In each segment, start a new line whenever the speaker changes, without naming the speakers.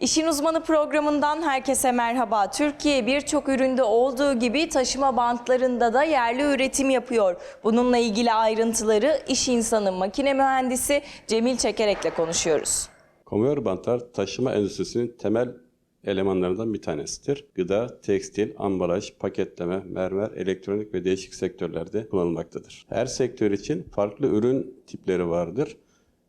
İşin Uzmanı programından herkese merhaba. Türkiye birçok üründe olduğu gibi taşıma bantlarında da yerli üretim yapıyor. Bununla ilgili ayrıntıları iş insanı, makine mühendisi Cemil Çekerek'le konuşuyoruz.
Konveyör bantlar taşıma endüstrisinin temel elemanlarından bir tanesidir. Gıda, tekstil, ambalaj, paketleme, mermer, elektronik ve değişik sektörlerde kullanılmaktadır. Her sektör için farklı ürün tipleri vardır.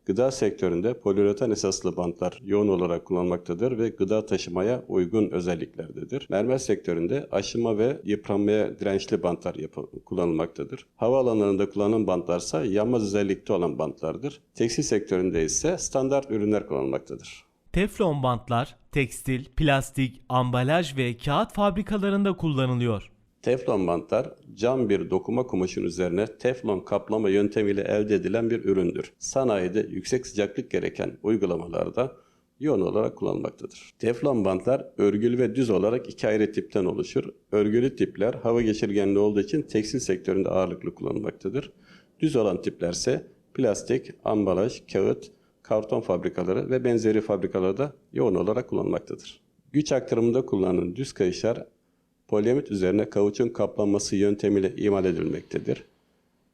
Gıda sektöründe poliüretan esaslı bantlar yoğun olarak kullanılmaktadır ve gıda taşımaya uygun özelliklerdedir. Mermer sektöründe aşınma ve yıpranmaya dirençli bantlar kullanılmaktadır. Havaalanlarında kullanılan bantlarsa yanmaz özellikte olan bantlardır. Tekstil sektöründe ise standart ürünler kullanılmaktadır.
Teflon bantlar tekstil, plastik, ambalaj ve kağıt fabrikalarında kullanılıyor.
Teflon bantlar cam bir dokuma kumaşın üzerine teflon kaplama yöntemiyle elde edilen bir üründür. Sanayide yüksek sıcaklık gereken uygulamalarda yoğun olarak kullanılmaktadır. Teflon bantlar örgülü ve düz olarak iki ayrı tipten oluşur. Örgülü tipler hava geçirgenli olduğu için tekstil sektöründe ağırlıklı kullanılmaktadır. Düz olan tiplerse plastik, ambalaj, kağıt, karton fabrikaları ve benzeri fabrikalarda yoğun olarak kullanılmaktadır. Güç aktarımında kullanılan düz kayışlar polyamit üzerine kauçun kaplanması yöntemiyle imal edilmektedir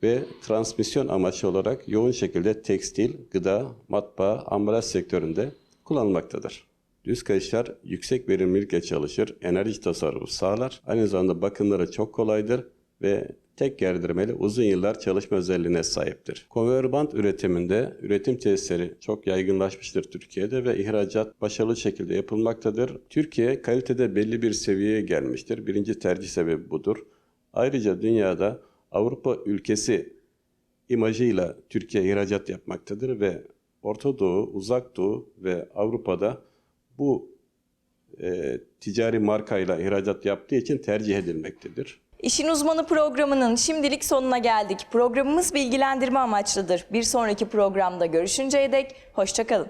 ve transmisyon amaçlı olarak yoğun şekilde tekstil, gıda, matbaa, ambalaj sektöründe kullanılmaktadır. Düz kayışlar yüksek verimlilikle çalışır, enerji tasarrufu sağlar, aynı zamanda bakımları çok kolaydır ve tek gerdirmeli uzun yıllar çalışma özelliğine sahiptir. Konveyör bant üretiminde üretim tesisleri çok yaygınlaşmıştır Türkiye'de ve ihracat başarılı şekilde yapılmaktadır. Türkiye kalitede belli bir seviyeye gelmiştir. Birinci tercih sebebi budur. Ayrıca dünyada Avrupa ülkesi imajıyla Türkiye ihracat yapmaktadır ve Orta Doğu, Uzak Doğu ve Avrupa'da bu e, ticari markayla ihracat yaptığı için tercih edilmektedir.
İşin Uzmanı programının şimdilik sonuna geldik. Programımız bilgilendirme amaçlıdır. Bir sonraki programda görüşünceye dek hoşçakalın.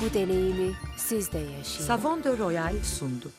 Bu deneyimi siz de yaşayın.
Savon de Royal sundu.